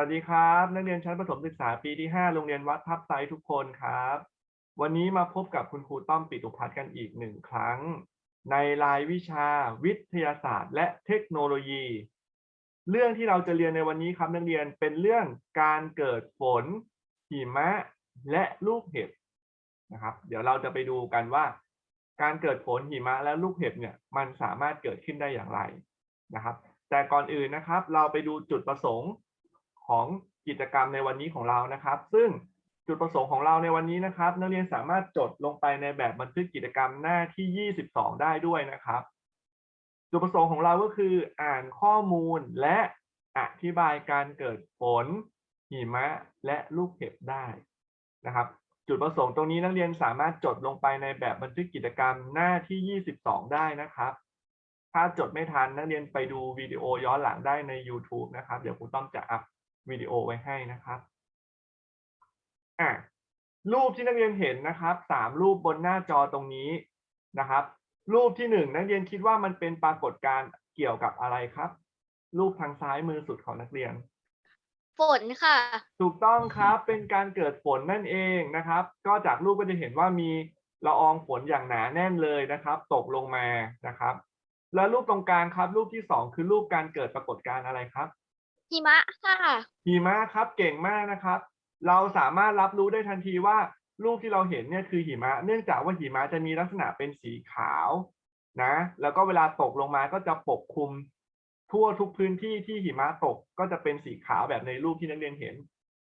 วัสดีครับ นักเรียนชั้นประถมศึกษาปีที่ 5 โรงเรียนวัดทับไซทุกคนครับ วันนี้มาพบกับคุณครูต้อมปิตุพัฒน์กันอีกหนึ่งครั้ง ในรายวิชาวิทยาศาสตร์ และเทคโนโลยี เรื่องที่เราจะเรียนในวันนี้ครับนักเรียนเป็นเรื่องการเกิดฝนหิมะ และลูกเห็บนะครับ เดี๋ยวเราจะไปดูกันว่า การเกิดฝนหิมะและลูกเห็บเนี่ยมันสามารถเกิดขึ้นได้อย่างไรนะครับ แต่ก่อนอื่นนะครับ เราไปดูจุดประสงค์ ของกิจกรรมในวันนี้ของเรานะครับ ซึ่งจุดประสงค์ของเราในวันนี้นะครับ นักเรียนสามารถจดลงไปในแบบบันทึกกิจกรรมหน้าที่ 22 ได้ด้วยนะครับ จุดประสงค์ของเราก็คืออ่านข้อมูลและอธิบายการเกิดฝนหิมะและลูกเห็บได้นะครับ จุดประสงค์ตรงนี้นักเรียนสามารถจดลงไปในแบบบันทึกกิจกรรมหน้าที่ 22 ได้นะครับ ถ้าจดไม่ทันนักเรียนไปดูวิดีโอย้อนหลังได้ใน YouTube นะครับ เดี๋ยวครูต้อมจะอัพ วิดีโอไว้ให้นะครับอะรูปที่นักเรียนเห็นนะครับสามรูปบนหน้าจอตรงนี้นะครับ รูปที่หนึ่งนักเรียนคิดว่ามันเป็นปรากฏการณ์เกี่ยวกับอะไรครับ รูปทางซ้ายมือสุดของนักเรียน ฝนค่ะ ถูกต้องครับเป็นการเกิดฝนนั่นเองนะครับ ก็จากรูปก็จะเห็นว่ามีละอองฝนอย่างหนาแน่นเลยนะครับ ตกลงมานะครับ แล้วรูปตรงกลางครับ รูปที่สองคือรูปการเกิดปรากฏการณ์อะไรครับ หิมะค่ะ หิมะครับเก่งมากนะครับ เราสามารถรับรู้ได้ทันทีว่ารูปที่เราเห็นเนี่ยคือหิมะ เนื่องจากว่าหิมะจะมีลักษณะเป็นสีขาวนะ แล้วก็เวลาตกลงมาก็จะปกคลุม ทั่วทุกพื้นที่ที่หิมะตกก็จะเป็นสีขาวแบบในรูปที่นักเรียนเห็น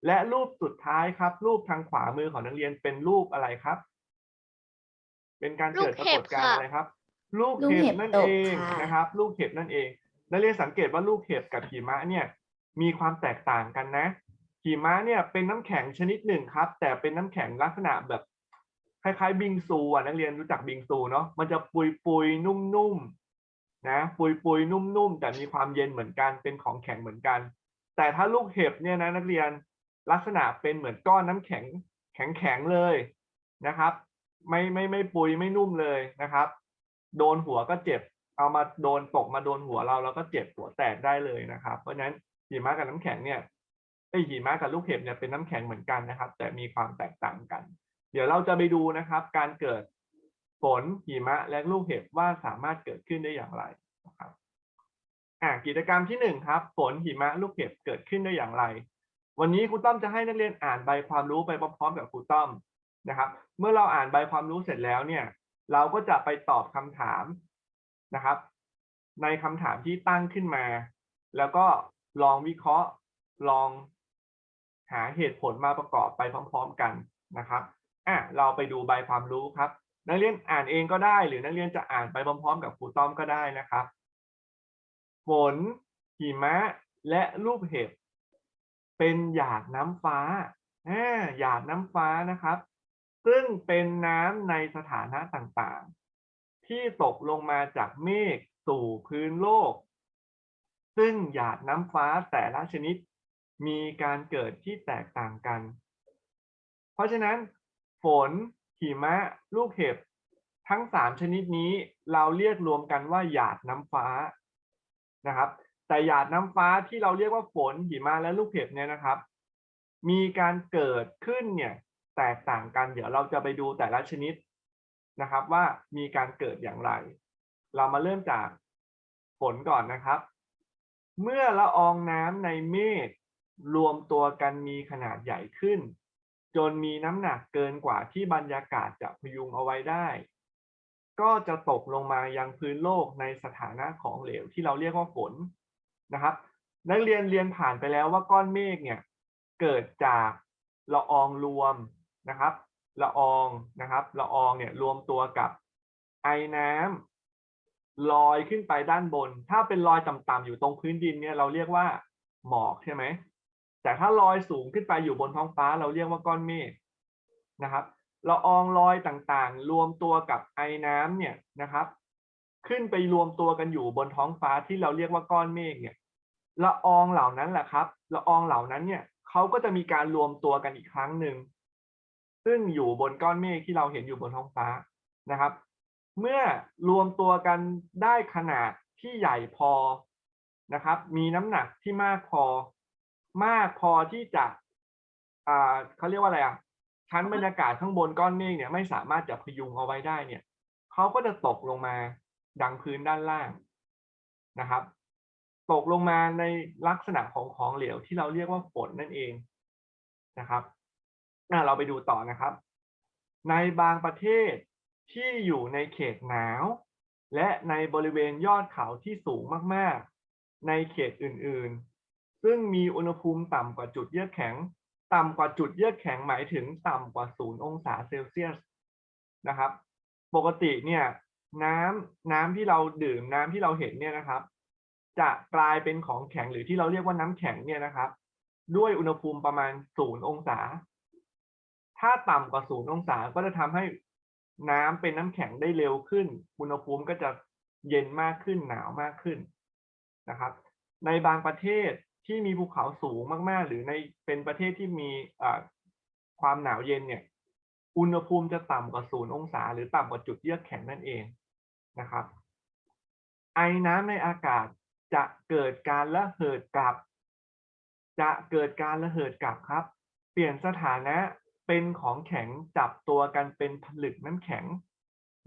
และรูปสุดท้ายครับ รูปทางขวามือของนักเรียนเป็นรูปอะไรครับ เป็นการเกิดปรากฏการณ์อะไรครับ ลูกเห็บนั่นเองนะครับ ลูกเห็บนั่นเองนักเรียนสังเกตว่าลูกเห็บกับหิมะเนี่ย มีความแตกต่างกันนะหิมะเนี่ยเป็นน้ำแข็งชนิดหนึ่งครับ แต่เป็นน้ำแข็งลักษณะแบบคล้ายๆบิงซูอะนักเรียนรู้จักบิงซูเนาะมันจะปุยปุยนุ่มๆนะปุยปุยนุ่มๆแต่มีความเย็นเหมือนกันเป็นของแข็งเหมือนกัน แต่ถ้าลูกเห็บเนี่ยนะนักเรียนลักษณะเป็นเหมือนก้อนน้ำแข็งแข็งๆเลยนะครับ ไม่ไม่ไม่ปุยไม่นุ่มเลยนะครับ โดนหัวก็เจ็บ เอามาโดนตกมาโดนหัวเราแล้วก็เจ็บหัวแตกได้เลยนะครับ เพราะฉะนั้น หิมะกับน้ำแข็งเนี่ยไอหิมะกับลูกเห็บเนี่ยเป็นน้ำแข็งเหมือนกันนะครับ แต่มีความแตกต่างกัน เดี๋ยวเราจะไปดูนะครับ การเกิดฝนหิมะและลูกเห็บว่าสามารถเกิดขึ้นได้อย่างไรนะครับอ่ากิจกรรมที่หนึ่งครับ ฝนหิมะลูกเห็บเกิดขึ้นได้อย่างไร วันนี้ครูต้อมจะให้นักเรียนอ่านใบความรู้ไปพร้อมๆกับครูต้อมนะครับ เมื่อเราอ่านใบความรู้เสร็จแล้วเนี่ย เราก็จะไปตอบคำถามนะครับ ในคำถามที่ตั้งขึ้นมา แล้วก็ ลองวิเคราะห์ ลองหาเหตุผลมาประกอบไปพร้อม ๆ กันนะครับอะเราไปดูใบความรู้ครับ นักเรียนอ่านเองก็ได้ หรือนักเรียนจะอ่านไปพร้อม ๆ กับครูต้อมก็ได้นะครับฝนหิมะและลูกเห็บ เป็นหยาดน้ำฟ้าอ่าหยาดน้ำฟ้านะครับ ซึ่งเป็นน้ำในสถานะต่างๆ ที่ตกลงมาจากเมฆสู่พื้นโลก ซึ่งหยาดน้ำฟ้าแต่ละชนิดมีการเกิดที่แตกต่างกัน เพราะฉะนั้น ฝน หิมะ ลูกเห็บ ทั้งสามชนิดนี้เราเรียกรวมกันว่าหยาดน้ำฟ้านะครับ แต่หยาดน้ำฟ้าที่เราเรียกว่าฝน หิมะ และลูกเห็บเนี่ยนะครับ มีการเกิดขึ้นเนี่ยแตกต่างกัน เดี๋ยวเราจะไปดูแต่ละชนิดนะครับว่ามีการเกิดอย่างไร เรามาเริ่มจากฝนก่อนนะครับ เมื่อละอองน้ำในเมฆรวมตัวกันมีขนาดใหญ่ขึ้น จนมีน้ำหนักเกินกว่าที่บรรยากาศจะพยุงเอาไว้ได้ ก็จะตกลงมายังพื้นโลกในสถานะของเหลวที่เราเรียกว่าฝนนะครับ นักเรียนเรียนผ่านไปแล้วว่าก้อนเมฆเนี่ยเกิดจากละอองรวมนะครับละอองนะครับละอองเนี่ยรวมตัวกับไอน้ำ ลอยขึ้นไปด้านบน ถ้าเป็นรอยต่ำๆอยู่ตรงพื้นดินเนี่ยเราเรียกว่าหมอกใช่ไหม แต่ถ้าลอยสูงขึ้นไปอยู่บนท้องฟ้า เราเรียกว่าก้อนเมฆนะครับละอองลอยต่างๆ รวมตัวกับไอ้น้ำเนี่ยนะครับ ขึ้นไปรวมตัวกันอยู่บนท้องฟ้าที่เราเรียกว่าก้อนเมฆเนี่ยละอองเหล่านั้นแหละครับละอองเหล่านั้นเนี่ยเขาก็จะมีการรวมตัวกันอีกครั้งหนึ่งซึ่งอยู่บนก้อนเมฆที่เราเห็นอยู่บนท้องฟ้านะครับ เมื่อรวมตัวกันได้ขนาดที่ใหญ่พอนะครับ มีน้ำหนักที่มากพอ มากพอที่จะอ่าเขาเรียกว่าอะไรอะชั้นบรรยากาศข้างบนก้อนเมฆเนี่ยไม่สามารถจะพยุงเอาไว้ได้เนี่ยเขาก็จะตกลงมาดังพื้นด้านล่างนะครับ ตกลงมาในลักษณะของของเหลวที่เราเรียกว่าฝนนั่นเองนะครับเราไปดูต่อนะครับ ในบางประเทศ ที่อยู่ในเขตหนาว และในบริเวณยอดเขาที่สูงมากๆ ในเขตอื่นๆ ซึ่งมีอุณหภูมิต่ำกว่าจุดเยือกแข็ง ต่ำกว่าจุดเยือกแข็งหมายถึงต่ำกว่าศูนย์องศาเซลเซียสนะครับ ปกติเนี่ยน้ำน้ำที่เราดื่มน้ำที่เราเห็นเนี่ยนะครับ จะกลายเป็นของแข็งหรือที่เราเรียกว่าน้ำแข็งเนี่ยนะครับ ด้วยอุณหภูมิประมาณศูนย์องศา ถ้าต่ำกว่าศูนย์องศาก็จะทำให้ น้ำเป็นน้ำแข็งได้เร็วขึ้น อุณหภูมิก็จะเย็นมากขึ้นหนาวมากขึ้นนะครับ ในบางประเทศที่มีภูเขาสูงมาก ๆ หรือในเป็นประเทศที่มีความหนาวเย็นเนี่ย อุณหภูมิจะต่ำกว่าศูนย์องศา หรือต่ำกว่าจุดเยือกแข็งนั่นเองนะครับ ไอน้ำในอากาศจะเกิดการระเหิดกลับ จะเกิดการระเหิดกลับครับ เปลี่ยนสถานะ เป็นของแข็งจับตัวกันเป็นผลึกน้ำแข็ง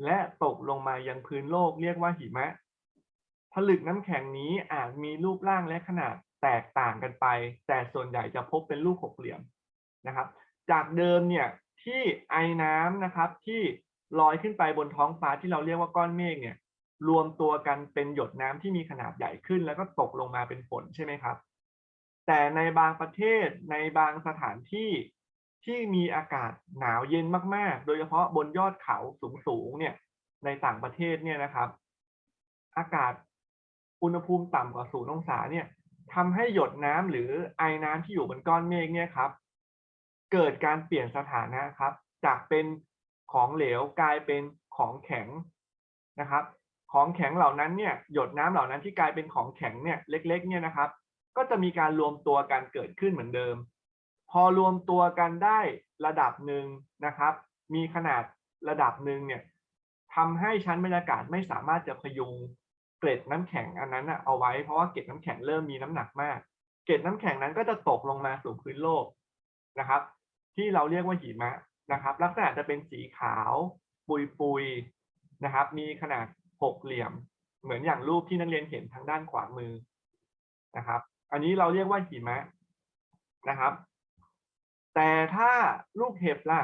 และตกลงมายังพื้นโลกเรียกว่าหิมะ ผลึกน้ำแข็งนี้อาจมีรูปร่างและขนาดแตกต่างกันไป แต่ส่วนใหญ่จะพบเป็นรูปหกเหลี่ยมนะครับ จากเดิมเนี่ยที่ไอน้ำนะครับที่ลอยขึ้นไปบนท้องฟ้าที่เราเรียกว่าก้อนเมฆเนี่ย รวมตัวกันเป็นหยดน้ำที่มีขนาดใหญ่ขึ้น แล้วก็ตกลงมาเป็นฝนใช่ไหมครับ แต่ในบางประเทศในบางสถานที่ ที่มีอากาศหนาวเย็นมาก ๆ โดยเฉพาะบนยอดเขาสูง ๆ เนี่ย ในต่างประเทศเนี่ยนะครับ อากาศอุณหภูมิต่ำกว่าศูนย์องศาเนี่ยทำให้หยดน้ำหรือไอน้ำที่อยู่บนก้อนเมฆเนี่ยครับ เกิดการเปลี่ยนสถานะครับ จากเป็นของเหลวกลายเป็นของแข็งนะครับ ของแข็งเหล่านั้นเนี่ยหยดน้ำเหล่านั้นที่กลายเป็นของแข็งเนี่ยเล็ก ๆ เนี่ยนะครับ ก็จะมีการรวมตัวกันเกิดขึ้นเหมือนเดิม พอรวมตัวกันได้ระดับหนึ่งนะครับ มีขนาดระดับหนึ่งเนี่ยทำให้ชั้นบรรยากาศไม่สามารถจะพยุงเกล็ดน้ำแข็งอันนั้นนะเอาไว้เพราะว่าเกล็ดน้ำแข็งเริ่มมีน้ำหนักมาก เกล็ดน้ำแข็งนั้นก็จะตกลงมาสู่พื้นโลกนะครับ ที่เราเรียกว่าหิมะนะครับ ลักษณะจะเป็นสีขาวปุยปุยๆนะครับ มีขนาดหกเหลี่ยม เหมือนอย่างรูปที่นักเรียนเห็นทางด้านขวามือนะครับ อันนี้เราเรียกว่าหิมะนะครับ แต่ถ้าลูกเห็บล่ะ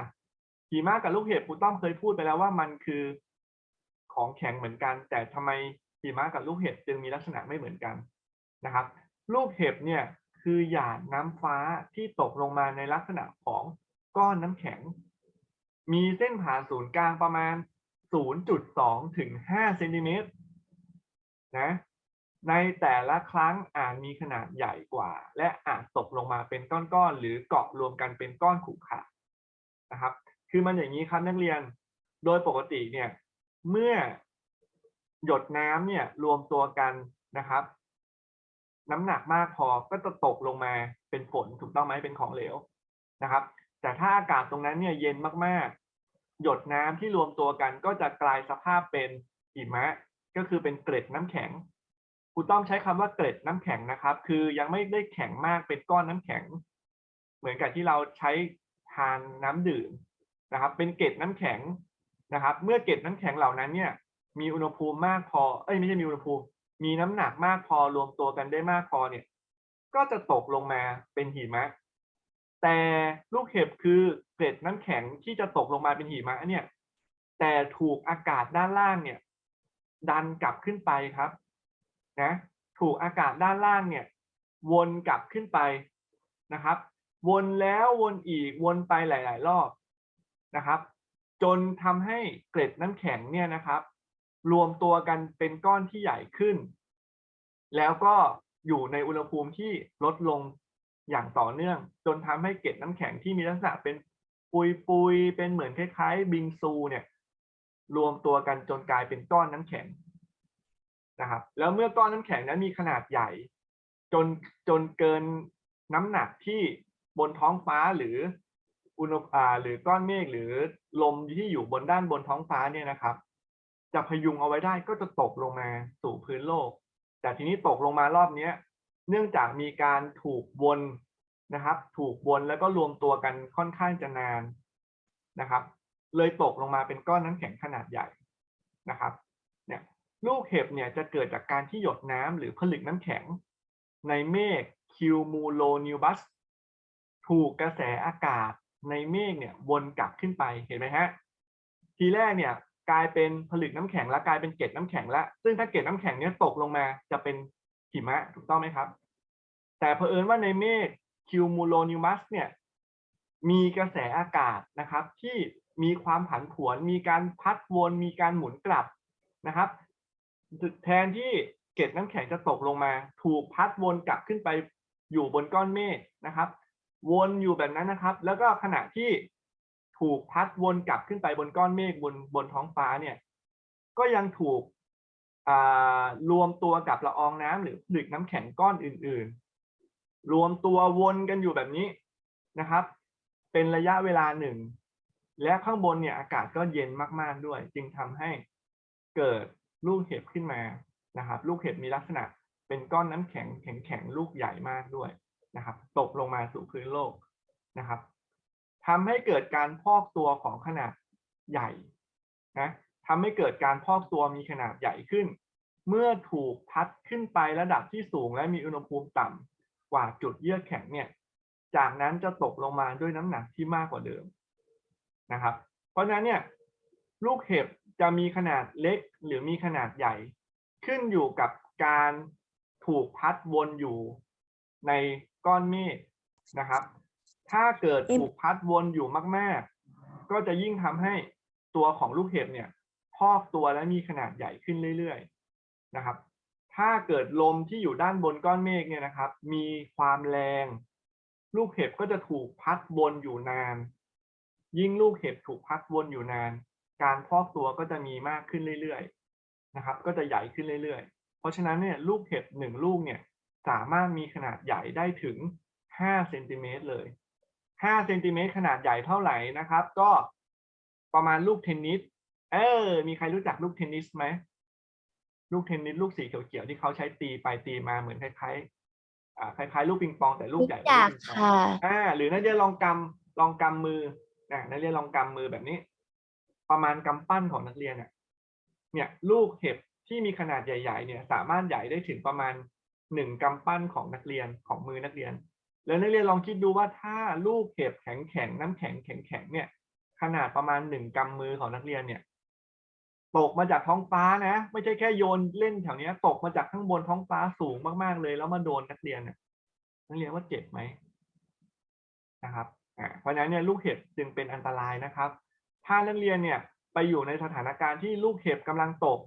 หิมะกับลูกเห็บครูต้อมเคยพูดไปแล้วว่ามันคือของแข็งเหมือนกัน แต่ทำไมหิมะกับลูกเห็บจึงมีลักษณะไม่เหมือนกันนะครับ ลูกเห็บเนี่ยคือหยาดน้ำฟ้าที่ตกลงมาในลักษณะของก้อนน้ำแข็ง มีเส้นผ่านศูนย์กลางประมาณ 0.2 ถึง 5 เซนติเมตรนะ ในแต่ละครั้งอาจมีขนาดใหญ่กว่า และอาจตกลงมาเป็นก้อนๆหรือเกาะรวมกันเป็นก้อนขรุขระนะครับ คือมันอย่างนี้ครับนักเรียนโดยปกติเนี่ยเมื่อหยดน้ำเนี่ยรวมตัวกันนะครับ น้ำหนักมากพอก็จะตกลงมาเป็นฝนถูกต้องไหมเป็นของเหลวนะครับ แต่ถ้าอากาศตรงนั้นเนี่ยเย็นมากๆ หยดน้ำที่รวมตัวกันก็จะกลายสภาพเป็นหิมะ ก็คือเป็นเกล็ดน้ำแข็ง ครูต้อมใช้คำว่าเกล็ดน้ำแข็งนะครับ คือยังไม่ได้แข็งมากเป็นก้อนน้ำแข็ง เหมือนกับที่เราใช้ทานน้ำดื่มนะครับ เป็นเกล็ดน้ำแข็งนะครับ เมื่อเกล็ดน้ำแข็งเหล่านั้นเนี่ย มีอุณหภูมิมากพอ เอ้ยไม่ใช่มีอุณหภูมิ มีน้ำหนักมากพอรวมตัวกันได้มากพอเนี่ย ก็จะตกลงมาเป็นหิมะ แต่ลูกเห็บคือเกล็ดน้ำแข็งที่จะตกลงมาเป็นหิมะเนี่ย แต่ถูกอากาศด้านล่างเนี่ย ดันกลับขึ้นไปครับ นะถูกอากาศด้านล่างเนี่ยวนกลับขึ้นไปนะครับ วนแล้ววนอีกวนไปหลาย ๆ รอบนะครับ จนทำให้เกล็ดน้ำแข็งเนี่ยนะครับ รวมตัวกันเป็นก้อนที่ใหญ่ขึ้น แล้วก็อยู่ในอุณหภูมิที่ลดลงอย่างต่อเนื่อง จนทำให้เกล็ดน้ำแข็งที่มีลักษณะเป็นปุยๆเป็นเหมือนคล้ายๆบิงซูเนี่ย รวมตัวกันจนกลายเป็นก้อนน้ำแข็ง นะครับ แล้วเมื่อก้อนน้ำแข็งนั้นมีขนาดใหญ่ จนจนเกินน้ำหนักที่บนท้องฟ้าหรืออุณหอ่าหรือก้อนเมฆหรือลมที่อยู่บนด้านบนท้องฟ้าเนี่ยนะครับ จะพยุงเอาไว้ได้ก็จะตกลงมาสู่พื้นโลก แต่ทีนี้ตกลงมารอบเนี้ย เนื่องจากมีการถูกวนนะครับ ถูกวนแล้วก็รวมตัวกันค่อนข้างจะนานนะครับ เลยตกลงมาเป็นก้อนน้ำแข็งขนาดใหญ่นะครับ เนี่ย ลูกเห็บเนี่ยจะเกิดจากการที่หยดน้ำหรือผลึกน้ำแข็ง ในเมฆคิวมูโลนิวบัสถูกกระแสอากาศในเมฆเนี่ยวนกลับขึ้นไปเห็นไหมฮะทีแรกเนี่ยกลายเป็นผลึกน้ำแข็งแล้วกลายเป็นเกล็ดน้ำแข็งแล้วซึ่งถ้าเกล็ดน้ำแข็งเนี่ยตกลงมาจะเป็นหิมะถูกต้องไหมครับ แต่เผอิญว่าในเมฆคิวมูโลนิวมัสเนี่ยมีกระแสอากาศนะครับ ที่มีความผันผวน มีการพัดวน มีการหมุนกลับนะครับ แทนที่เกล็ดน้ำแข็งจะตกลงมา ถูกพัดวนกลับขึ้นไปอยู่บนก้อนเมฆนะครับ วนอยู่แบบนั้นนะครับ แล้วก็ขณะที่ถูกพัดวนกลับขึ้นไปบนก้อนเมฆบนบนท้องฟ้าเนี่ย ก็ยังถูกรวมตัวกับละอองน้ำหรือผลึกน้ำแข็งก้อนอื่น ๆ รวมตัววนกันอยู่แบบนี้นะครับ เป็นระยะเวลาหนึ่ง และข้างบนเนี่ยอากาศก็เย็นมาก ๆ ด้วย จึงทำให้เกิด ลูกเห็บขึ้นมานะครับ ลูกเห็บมีลักษณะเป็นก้อนน้ำแข็งแข็งๆลูกใหญ่มากด้วยนะครับ ตกลงมาสู่พื้นโลกนะครับทำให้เกิดการพอกตัวของขนาดใหญ่นะทำให้เกิดการพอกตัวมีขนาดใหญ่ขึ้น เมื่อถูกพัดขึ้นไประดับที่สูงและมีอุณหภูมิต่ำกว่าจุดเยือกแข็งเนี่ย จากนั้นจะตกลงมาด้วยน้ำหนักที่มากกว่าเดิมนะครับ เพราะฉะนั้นเนี่ยลูกเห็บ จะมีขนาดเล็กหรือมีขนาดใหญ่ ขึ้นอยู่กับการถูกพัดวนอยู่ในก้อนเมฆนะครับ ถ้าเกิดถูกพัดวนอยู่มาก ๆ ก็จะยิ่งทำให้ตัวของลูกเห็บเนี่ย พอกตัวและมีขนาดใหญ่ขึ้นเรื่อย ๆ นะครับ ถ้าเกิดลมที่อยู่ด้านบนก้อนเมฆเนี่ยนะครับ มีความแรง ลูกเห็บก็จะถูกพัดวนอยู่นาน ยิ่งลูกเห็บถูกพัดวนอยู่นาน การพอกตัวก็จะมีมากขึ้นเรื่อยๆนะครับ ก็จะใหญ่ขึ้นเรื่อยๆ เพราะฉะนั้นเนี่ยลูกเห็บหนึ่งลูกเนี่ยสามารถมีขนาดใหญ่ได้ถึง5เซนติเมตรเลย5เซนติเมตรขนาดใหญ่เท่าไหร่นะครับ ก็ประมาณลูกเทนนิสเออ มีใครรู้จักลูกเทนนิสไหมลูกเทนนิสลูกสีเขียวๆที่เขาใช้ตีไปตีมาเหมือนคล้ายๆอ่าคล้ายๆ ลูกปิงปองแต่ลูกใหญ่รู้จักลูปิงปองค่ะอ่าหรือนักเรียนลองกำลองกำมือนะนักเรียนลองกำมือแบบนี้ ประมาณกำปั้นของนักเรียนเนี่ยเนี่ยลูกเห็บที่มีขนาดใหญ่ ๆ เนี่ย สามารถใหญ่ได้ถึงประมาณหนึ่งกำปั้นของนักเรียนของมือนักเรียน แล้วนักเรียนลองคิดดูว่าถ้าลูกเห็บแข็งๆน้ำแข็งแข็งๆเนี่ย ขนาดประมาณหนึ่งกำมือของนักเรียนเนี่ยตกมาจากท้องฟ้านะ ไม่ใช่แค่โยนเล่นแถวนี้ตกมาจากข้างบนท้องฟ้าสูงมากๆเลย แล้วมาโดนนักเรียนเนี่ยนักเรียนว่าเจ็บไหมนะครับเพราะฉะนั้นเนี่ยลูกเห็บจึงเป็นอันตรายนะครับ ถ้านักเรียนเนี่ยไปอยู่ในสถานการณ์ที่ลูกเห็บกำลังตก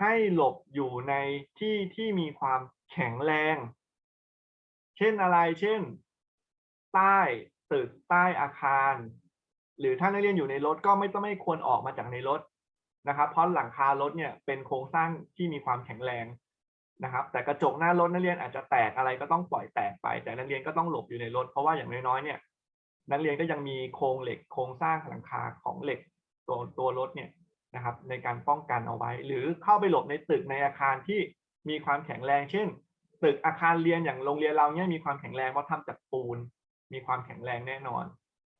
ให้หลบอยู่ในที่ที่มีความแข็งแรง เช่นอะไร เช่น ใต้ตึกใต้อาคาร หรือถ้านักเรียนอยู่ในรถก็ไม่ต้องไม่ควรออกมาจากในรถนะครับ เพราะหลังคารถเนี่ยเป็นโครงสร้างที่มีความแข็งแรงนะครับ แต่กระจกหน้ารถนักเรียนอาจจะแตกอะไรก็ต้องปล่อยแตกไป แต่นักเรียนก็ต้องหลบอยู่ในรถ เพราะว่าอย่างน้อยๆเนี่ย นักเรียนก็ยังมีโครงเหล็กโครงสร้างหลังคาของเหล็กตัวตัวรถเนี่ยนะครับในการป้องกันเอาไว้ หรือเข้าไปหลบในตึกในอาคารที่มีความแข็งแรง เช่น ตึกอาคารเรียนอย่างโรงเรียนเราเนี่ยมีความแข็งแรงเพราะทำจากปูน มีความแข็งแรงแน่นอน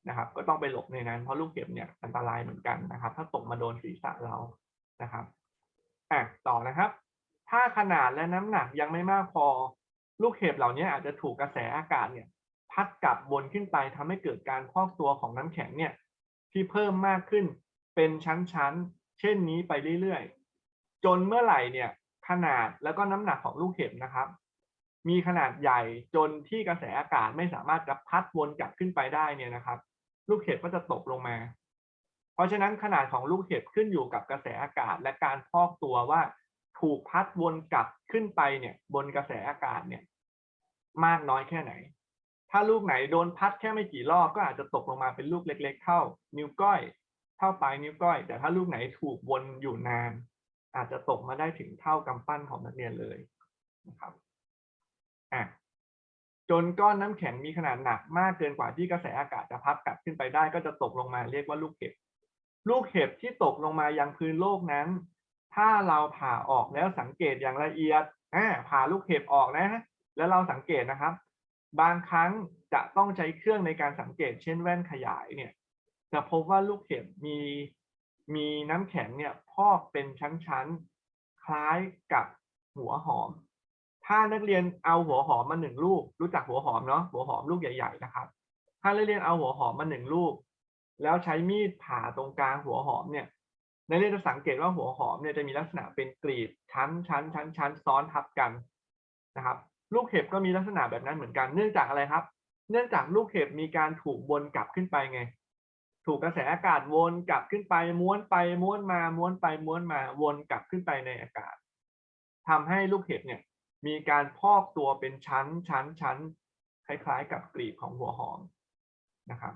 นะครับ ก็ต้องไปหลบในนั้นเพราะลูกเห็บเนี่ยอันตรายเหมือนกันนะครับ ถ้าตกมาโดนศีรษะเรานะครับอะต่อนะครับ ถ้าขนาดและน้ำหนักยังไม่มากพอลูกเห็บเหล่านี้อาจจะถูกกระแสอากาศเนี่ย พัดกลับวนขึ้นไปทำให้เกิดการพอกตัวของน้ำแข็งเนี่ยที่เพิ่มมากขึ้นเป็นชั้นๆ เช่นนี้ไปเรื่อยๆ จนเมื่อไหร่เนี่ยขนาดแล้วก็น้ำหนักของลูกเห็บนะครับ มีขนาดใหญ่จนที่กระแสอากาศไม่สามารถจะพัดวนกลับขึ้นไปได้เนี่ยนะครับ ลูกเห็บก็จะตกลงมา เพราะฉะนั้นขนาดของลูกเห็บขึ้นอยู่กับกระแสอากาศและการพอกตัวว่าถูกพัดวนกลับขึ้นไปเนี่ยบนกระแสอากาศเนี่ยมากน้อยแค่ไหน ถ้าลูกไหนโดนพัดแค่ไม่กี่รอบก็อาจจะตกลงมาเป็นลูกเล็ก ๆ เท่า นิ้วก้อย เท่าปลายนิ้วก้อย แต่ถ้าลูกไหนถูกวนอยู่นาน อาจจะตกมาได้ถึงเท่ากำปั้นของนักเรียนเลยนะครับอะจนก้อนน้ำแข็งมีขนาดหนักมากเกินกว่าที่กระแสอากาศจะพัดกลับขึ้นไปได้ ก็จะตกลงมาเรียกว่าลูกเห็บ ลูกเห็บที่ตกลงมายังพื้นโลกนั้น ถ้าเราผ่าออกแล้วสังเกตอย่างละเอียดอ่าผ่าลูกเห็บออกนะ แล้วเราสังเกตนะครับ บางครั้งจะต้องใช้เครื่องในการสังเกต เช่นแว่นขยายเนี่ย จะพบว่าลูกเห็บมีมีน้ำแข็งเนี่ยพอกเป็นชั้นๆ คล้ายกับหัวหอม ถ้านักเรียนเอาหัวหอมมาหนึ่งลูก รู้จักหัวหอมเนาะหัวหอมลูกใหญ่ ๆ นะครับ ถ้านักเรียนเอาหัวหอมมาหนึ่งลูก แล้วใช้มีดผ่าตรงกลางหัวหอมเนี่ยนักเรียนจะสังเกตว่าหัวหอมเนี่ยจะมีลักษณะเป็นกรีบชั้นชั้นชั้นชั้นซ้อนทับกันนะครับ ลูกเห็บก็มีลักษณะแบบนั้นเหมือนกันเนื่องจากอะไรครับ เนื่องจากลูกเห็บมีการถูกวนกลับขึ้นไปไง ถูกกระแสอากาศวนกลับขึ้นไปม้วนไปม้วนมาม้วนไปม้วนมาวนกลับขึ้นไปในอากาศทำให้ลูกเห็บเนี่ยมีการพอกตัวเป็นชั้นชั้นชั้นคล้ายๆ กับกลีบของหัวหอมนะครับ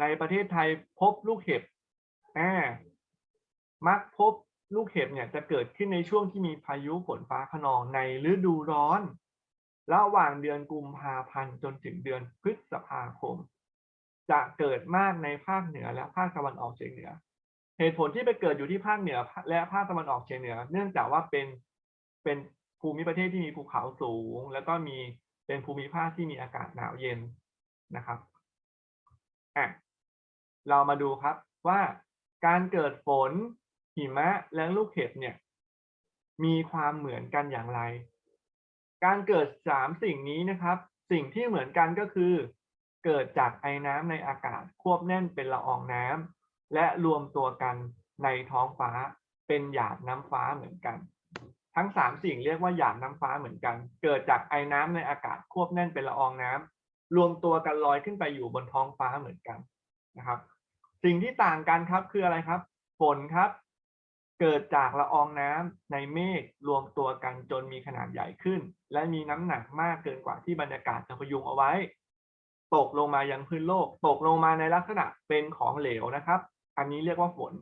ในประเทศไทยพบลูกเห็บอ่ามักพบ ลูกเห็บเนี่ยจะเกิดขึ้นในช่วงที่มีพายุฝนฟ้าคะนองในฤดูร้อน ระหว่างเดือนกุมภาพันธ์จนถึงเดือนพฤษภาคม จะเกิดมากในภาคเหนือและภาคตะวันออกเฉียงเหนือ เหตุผลที่ไปเกิดอยู่ที่ภาคเหนือ และภาคตะวันออกเฉียงเหนือ เนื่องจากว่าเป็นเป็นภูมิประเทศที่มีภูเขาสูง แล้วก็มีเป็นภูมิภาคที่มีอากาศหนาวเย็นนะครับอะเรามาดูครับว่าการเกิดฝน หิมะและลูกเห็บเนี่ย มีความเหมือนกันอย่างไร การเกิดสามสิ่งนี้นะครับ สิ่งที่เหมือนกันก็คือ เกิดจากไอน้ำในอากาศควบแน่นเป็นละอองน้ำและรวมตัวกันในท้องฟ้าเป็นหยาดน้ำฟ้าเหมือนกัน ทั้งสามสิ่งเรียกว่าหยาดน้ำฟ้าเหมือนกัน เกิดจากไอน้ำในอากาศควบแน่นเป็นละอองน้ำรวมตัวกันลอยขึ้นไปอยู่บนท้องฟ้าเหมือนกันนะครับ สิ่งที่ต่างกันครับคืออะไรครับ ฝนครับ เกิดจากละอองน้ำในเมฆรวมตัวกันจนมีขนาดใหญ่ขึ้น และมีน้ำหนักมากเกินกว่าที่บรรยากาศจะพยุงเอาไว้ ตกลงมายังพื้นโลก ตกลงมาในลักษณะเป็นของเหลวนะครับ อันนี้เรียกว่าฝน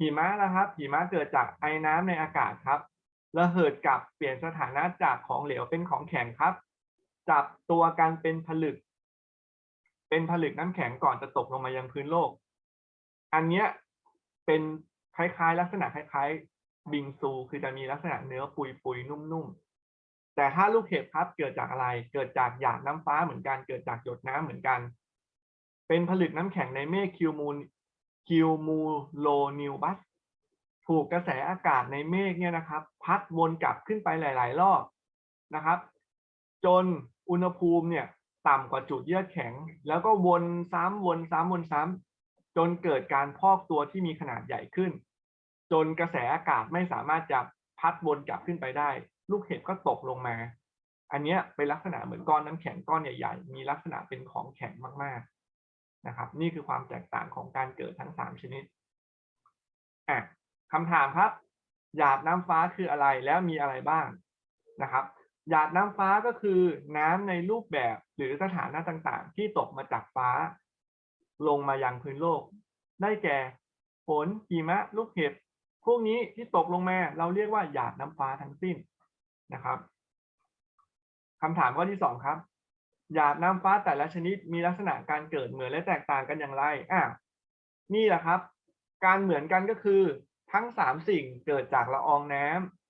หิมะนะครับ หิมะเกิดจากไอน้ำในอากาศครับระเหิดกลับเปลี่ยนสถานะจากของเหลวเป็นของแข็งครับ จับตัวกันเป็นผลึก เป็นผลึกน้ำแข็งก่อนจะตกลงมายังพื้นโลก อันเนี้ยเป็น คล้ายๆ ลักษณะคล้ายๆ บิงซู คือจะมีลักษณะเนื้อปุยๆนุ่มๆ แต่ถ้าลูกเห็บครับเกิดจากอะไร เกิดจากหยาดน้ำฟ้าเหมือนกัน เกิดจากหยดน้ำเหมือนกัน เป็นผลึกน้ำแข็งในเมฆคิวมูลคิวมูโลนิวบัสถูกกระแสอากาศในเมฆเนี่ยนะครับ พัดวนกลับขึ้นไปหลาย ๆ รอบนะครับ จนอุณหภูมิเนี่ยต่ำกว่าจุดเยือกแข็ง แล้วก็วนซ้ำวนซ้ำวนซ้ำจนเกิดการพอกตัวที่มีขนาดใหญ่ขึ้น จนกระแสอากาศไม่สามารถจะพัดวนกลับขึ้นไปได้ ลูกเห็บก็ตกลงมา อันนี้เป็นลักษณะเหมือนก้อนน้ำแข็งก้อนใหญ่ๆ มีลักษณะเป็นของแข็งมากๆนะครับ นี่คือความแตกต่างของการเกิดทั้งสามชนิดอะคำถามครับ หยาดน้ำฟ้าคืออะไรแล้วมีอะไรบ้างนะครับ หยาดน้ำฟ้าก็คือน้ำในรูปแบบหรือสถานะต่างๆ ที่ตกมาจากฟ้า ลงมายังพื้นโลก ได้แก่ฝนหิมะ ลูกเห็บ พวกนี้ที่ตกลงมาเราเรียกว่าหยาดน้ำฟ้าทั้งสิ้นนะครับคำถามข้อที่สองครับ หยาดน้ำฟ้าแต่ละชนิดมีลักษณะการเกิดเหมือนและแตกต่างกันอย่างไรอะนี่แหละครับ การเหมือนกันก็คือทั้งสามสิ่งเกิดจากละอองน้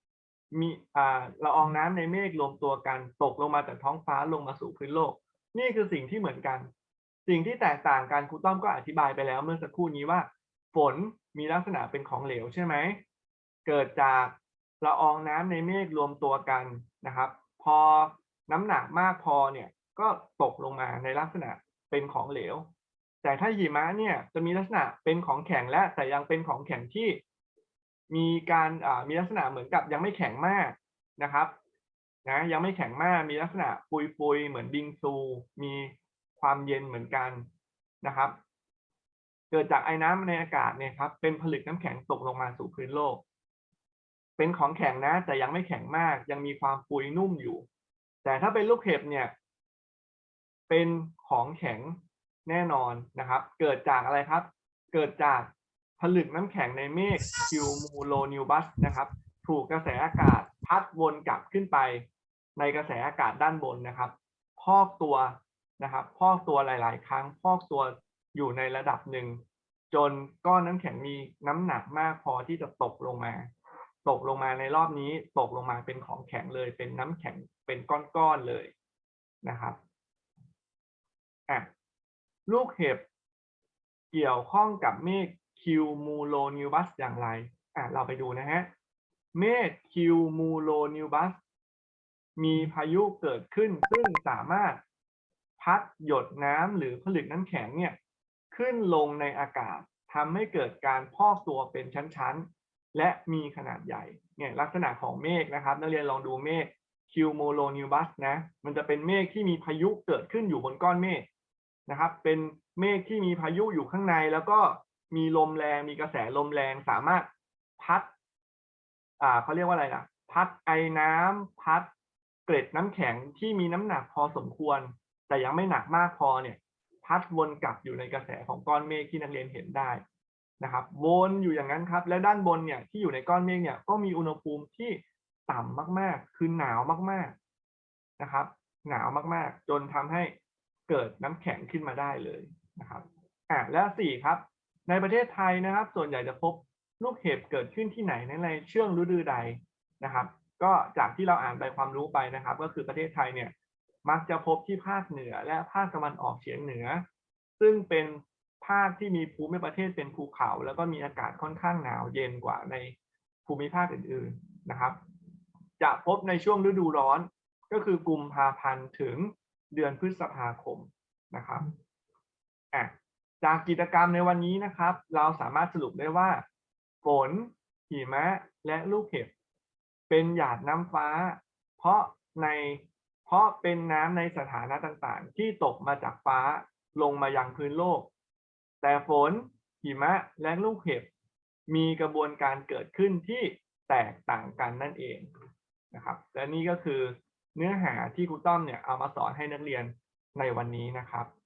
ำมีอ่าละอองน้ำในเมฆรวมตัวกันตกลงมาจากท้องฟ้าลงมาสู่พื้นโลก นี่คือสิ่งที่เหมือนกัน สิ่งที่แตกต่างกันครูต้อมก็อธิบายไปแล้วเมื่อสักครู่นี้ว่า ฝนมีลักษณะเป็นของเหลวใช่ไหม เกิดจากละอองน้ำในเมฆรวมตัวกันนะครับ พอน้ำหนักมากพอเนี่ยก็ตกลงมาในลักษณะเป็นของเหลว แต่ถ้าหิมะเนี่ยจะมีลักษณะเป็นของแข็งและแต่ยังเป็นของแข็งที่มีการมีลักษณะเหมือนกับยังไม่แข็งมากนะครับนะยังไม่แข็งมากมีลักษณะปุยๆเหมือนบิงซู มีความเย็นเหมือนกันนะครับ เกิดจากไอ้น้ำในอากาศเนี่ยครับเป็นผลึกน้ำแข็งตกลงมาสู่พื้นโลก เป็นของแข็งนะ แต่ยังไม่แข็งมาก ยังมีความปุยนุ่มอยู่ แต่ถ้าเป็นลูกเห็บเนี่ย เป็นของแข็งแน่นอนนะครับ เกิดจากอะไรครับ เกิดจากผลึกน้ำแข็งในเมฆคิวมูโลนิวบัสนะครับ ถูกกระแสอากาศพัดวนกลับขึ้นไปในกระแสอากาศด้านบนนะครับ พอกตัวนะครับ พอกตัวหลาย ๆ ครั้ง พอกตัว อยู่ในระดับหนึ่ง จนก้อนน้ำแข็งมีน้ำหนักมากพอที่จะตกลงมา ตกลงมาในรอบนี้ตกลงมาเป็นของแข็งเลย เป็นน้ำแข็งเป็นก้อนๆเลยนะครับอะลูกเห็บเกี่ยวข้องกับเมฆคิวมูโลนิวบัสอย่างไรอะเราไปดูนะฮะเมฆคิวมูโลนิวบัสมีพายุเกิดขึ้นซึ่งสามารถพัดหยดน้ำหรือผลึกน้ำแข็งเนี่ย ขึ้นลงในอากาศทำให้เกิดการพอกตัวเป็นชั้นๆ และมีขนาดใหญ่เนี่ยลักษณะของเมฆนะครับ นักเรียนลองดูเมฆ cumulonimbus นะมันจะเป็นเมฆที่มีพายุเกิดขึ้นอยู่บนก้อนเมฆนะครับ เป็นเมฆที่มีพายุอยู่ข้างใน แล้วก็มีลมแรงมีกระแสลมแรงสามารถพัด อ่าเขาเรียกว่าอะไรนะพัดไอน้ำพัดเกล็ดน้ำแข็งที่มีน้ำหนักพอสมควร แต่ยังไม่หนักมากพอเนี่ย พัดวนกลับอยู่ในกระแสของก้อนเมฆที่นักเรียนเห็นได้นะครับ วนอยู่อย่างนั้นครับ และด้านบนเนี่ยที่อยู่ในก้อนเมฆเนี่ยก็มีอุณหภูมิที่ต่ำมากๆ คือหนาวมากๆนะครับ หนาวมากๆ จนทำให้เกิดน้ำแข็งขึ้นมาได้เลยนะครับอะและสี่ครับ ในประเทศไทยนะครับ ส่วนใหญ่จะพบลูกเห็บเกิดขึ้นที่ไหนในช่วงฤดูใดนะครับ ก็จากที่เราอ่านไปความรู้ไปนะครับ ก็คือประเทศไทยเนี่ย มักจะพบที่ภาคเหนือและภาคตะวันออกเฉียงเหนือ ซึ่งเป็นภาคที่มีภูมิประเทศเป็นภูเขา แล้วก็มีอากาศค่อนข้างหนาวเย็นกว่าในภูมิภาคอื่นๆนะครับ จะพบในช่วงฤดูร้อนก็คือกุมภาพันธ์ถึงเดือนพฤษภาคมนะครับอะจากกิจกรรมในวันนี้นะครับ เราสามารถสรุปได้ว่าฝนหิมะและลูกเห็บเป็นหยาดน้ำฟ้า เพราะใน เพราะเป็นน้ำในสถานะต่างๆ ที่ตกมาจากฟ้าลงมายังพื้นโลก แต่ฝน หิมะ และลูกเห็บ มีกระบวนการเกิดขึ้นที่แตกต่างกันนั่นเองนะครับและนี่ก็คือเนื้อหาที่ครูต้อมเนี่ยเอามาสอนให้นักเรียนในวันนี้นะครับ